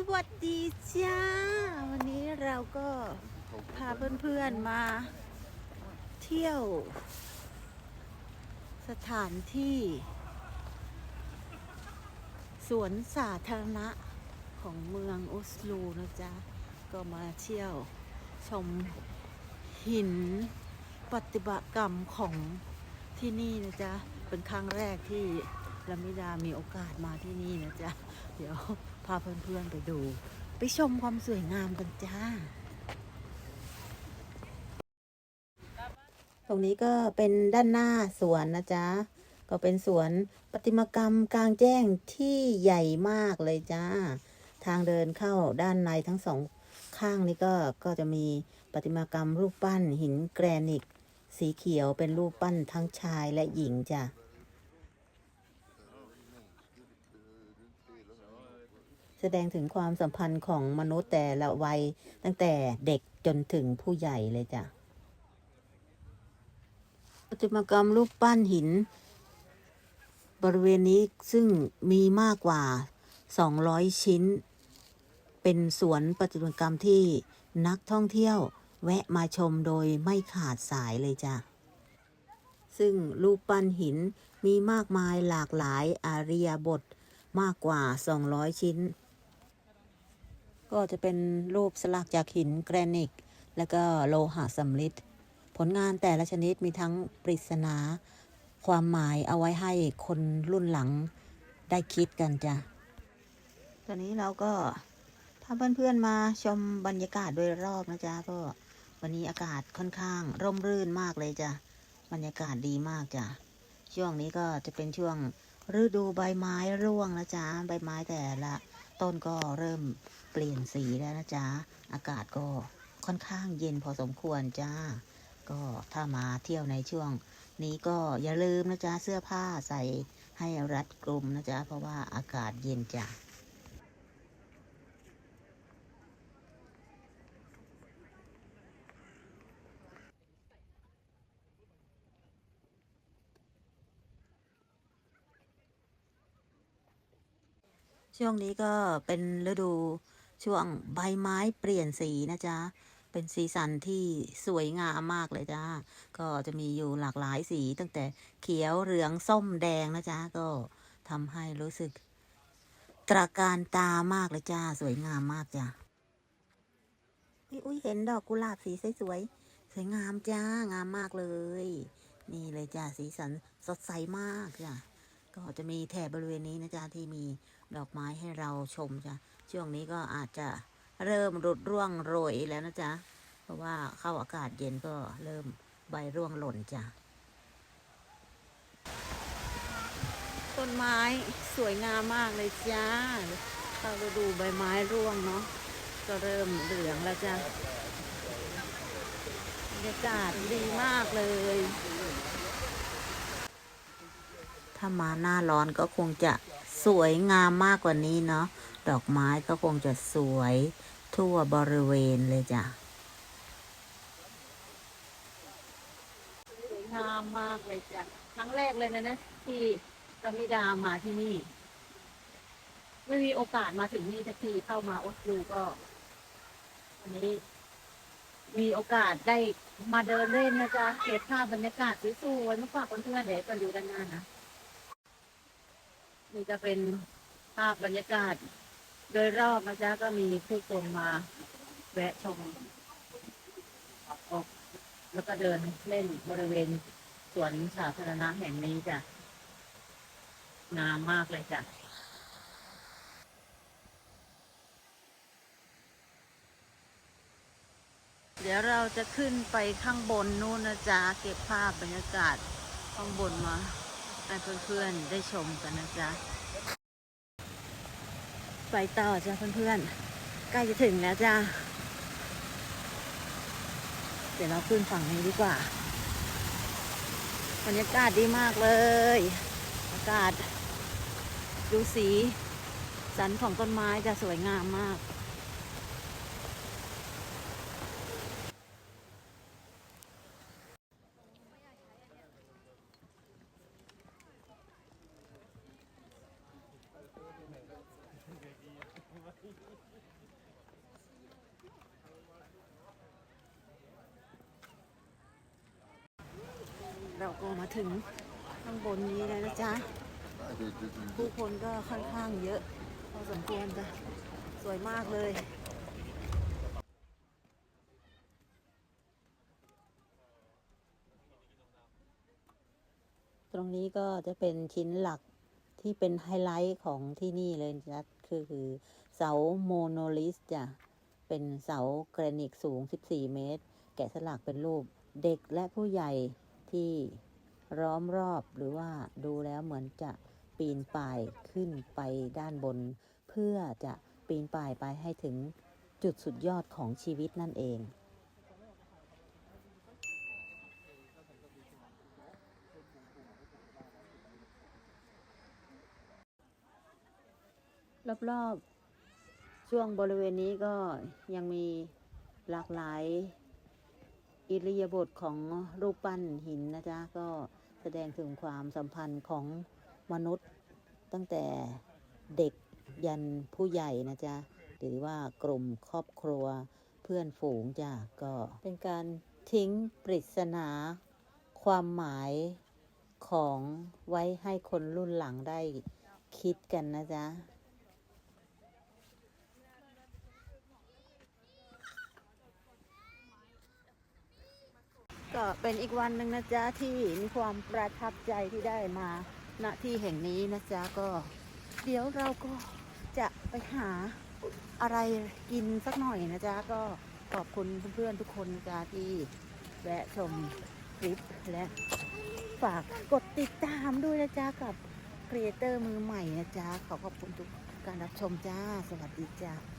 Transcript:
สวัสดีจ้า วันนี้เราก็พาเพื่อนๆมาเที่ยว สถานที่ สวนสาธารณะของเมืองออสโลนะจ๊ะ ก็มาเที่ยวชมหินปฏิบัติกรรมของที่นี่นะจ๊ะ เป็นครั้งแรกที่ลามิดามีโอกาสมาที่นี่นะจ๊ะ เดี๋ยว พาเพื่อนๆไปดู ไปชมความสวยงามกันจ้า ตรงนี้ก็เป็นด้านหน้าสวนนะจ๊ะ ก็เป็นสวนประติมากรรมกลางแจ้งที่ใหญ่มากเลยจ้า ทางเดินเข้าด้านในทั้งสองข้างนี้ก็ก็จะมีประติมากรรมรูปปั้นหินแกรนิตสีเขียวเป็นรูปปั้นทั้งชายและหญิงจ้ะ แสดงถึงความสัมพันธ์ของมนุษย์แต่ละวัย ตั้งแต่เด็กจนถึงผู้ใหญ่เลยจ้ะประติมากรรมรูปปั้นหิน บริเวณนี้ซึ่งมีมากกว่า 200 ชิ้น เป็นสวนประติมากรรมที่นักท่องเที่ยว แวะมาชมโดยไม่ขาดสายเลยจ้ะ ซึ่งรูปปั้นหินมีมากมายหลากหลายอาริยบทมากกว่า 200 ชิ้น ก็จะเป็นรูปสลักจากหินแกรนิตและก็โลหะสำริดผลงานแต่ละชนิดมีทั้งปริศนา ความหมายเอาไว้ให้คนรุ่นหลังได้คิดกันจ้ะ ตอนนี้เราก็พาเพื่อนๆมาชมบรรยากาศโดยรอบนะจ๊ะก็วันนี้อากาศค่อนข้างร่มรื่นมากเลยจ้ะบรรยากาศดีมากจ้ะช่วงนี้ก็จะเป็นช่วงฤดูใบไม้ร่วงนะจ๊ะใบไม้แต่ละ ต้นก็เริ่มเปลี่ยนสีแล้วนะจ๊ะ อากาศก็ค่อนข้างเย็นพอสมควรจ้า ก็ถ้ามาเที่ยวในช่วง นี้ก็อย่าลืมนะจ๊ะ เสื้อผ้าใส่ให้รัดกลุ่มนะจ๊ะ เพราะว่าอากาศเย็นจ้ะ ช่วงนี้ก็เป็นฤดูช่วงใบไม้เปลี่ยนสีนะจ๊ะ เป็นสีสันที่สวยงามมากเลยจ้า ก็จะมีอยู่หลากหลายสีตั้งแต่เขียวเหลืองส้มแดงนะจ๊ะ ก็ทำให้รู้สึก ตราการตามากเลยจ้า สวยงามมากจ้ะอุ๊ยอุ้ยเห็นดอกกุหลาบสีสวยๆสวยงามจ้า งามมากเลย นี่เลยจ้าสีสันสดใสมากจ้ะ ก็จะมีแถบบริเวณนี้นะจ๊ะที่มีดอกไม้ให้เราชมจ้ะช่วงนี้ก็อาจจะเริ่มรุดร่วงโรยแล้วนะจ๊ะเพราะว่าเข้าอากาศเย็นก็เริ่มใบร่วงหล่นจ้ะต้นไม้สวยงามมากเลยจ้าเข้าดูใบไม้ร่วงเนาะก็เริ่มเหลืองแล้วจ้ะบรรยากาศดีมากเลย ถ้ามาหน้าร้อนก็คงจะสวยงามมากกว่านี้เนาะ ดอกไม้ก็คงจะสวยทั่วบริเวณเลยจ้ะสวยงามมากเลยจ้ะ ครั้งแรกเลยนะนะที่กามิดามาที่นี่ ไม่มีโอกาสมาถึงนี่สักทีเข้ามาออสลูก็วันนี้ มีโอกาสได้มาเดินเล่นนะจ๊ะเก็บภาพบรรยากาศสวยๆมาฝากเพื่อนๆเดี๋ยวกันดูด้านหน้านะ นี่จะเป็นภาพบรรยากาศ โดยรอบนะจ๊ะก็มีผู้คนมาแวะชมออกแล้วก็เดินเล่นบริเวณสวนสาธารณะแห่งนี้จ้ะงามมากเลยจ้ะเดี๋ยวเราจะขึ้นไปข้างบนนู้นนะจ๊ะเก็บภาพบรรยากาศข้างบนมา ให้เพื่อนๆได้ชมกันนะจ๊ะ ไปต่อจ้ะเพื่อนๆ ใกล้จะถึงแล้วจ้ะ เดี๋ยวเราขึ้นฝั่งนี้ดีกว่าบรรยากาศดีมากเลย อากาศ ดูสี สันของต้นไม้จะสวยงามมาก เราก็มาถึงข้างบนนี้แล้วนะจ๊ะ ผู้คนก็ค่อนข้างเยอะพอสมควรจ้ะ สวยมากเลยตรงนี้ก็จะเป็นชิ้นหลักที่เป็นไฮไลท์ของที่นี่เลยนะคือคือเสาโมโนลิสจ้ะ เป็นเสาแกรนิตสูง 14 เมตร แกะสลักเป็นรูปเด็กและผู้ใหญ่ ที่ล้อมรอบหรือว่าดูแล้วเหมือนจะปีนป่ายขึ้นไปด้านบน เพื่อจะปีนป่ายไปให้ถึงจุดสุดยอดของชีวิตนั่นเอง รอบๆช่วงบริเวณนี้ก็ยังมีหลากหลาย อิริยาบถของรูปปั้นหินนะจ๊ะก็แสดงถึงความสัมพันธ์ของมนุษย์ ตั้งแต่เด็กยันผู้ใหญ่นะจ๊ะหรือว่ากลุ่มครอบครัวเพื่อนฝูงจ้ะก็เป็นการทิ้งปริศนา ความหมายของไว้ให้คนรุ่นหลังได้คิดกันนะจ๊ะ ก็เป็นอีกวันหนึ่งนะจ๊ะที่มีความประทับใจที่ได้มาณที่แห่งนี้นะจ๊ะก็ เดี๋ยวเราก็จะไปหาอะไรกินสักหน่อยนะจ๊ะก็ขอบคุณเพื่อนๆทุกคนนะจ๊ะที่แวะชมคลิปและฝากกดติดตามด้วยนะจ๊ะกับครีเอเตอร์มือใหม่นะจ๊ะขอขอบคุณทุกการรับชมจ้า สวัสดีจ้า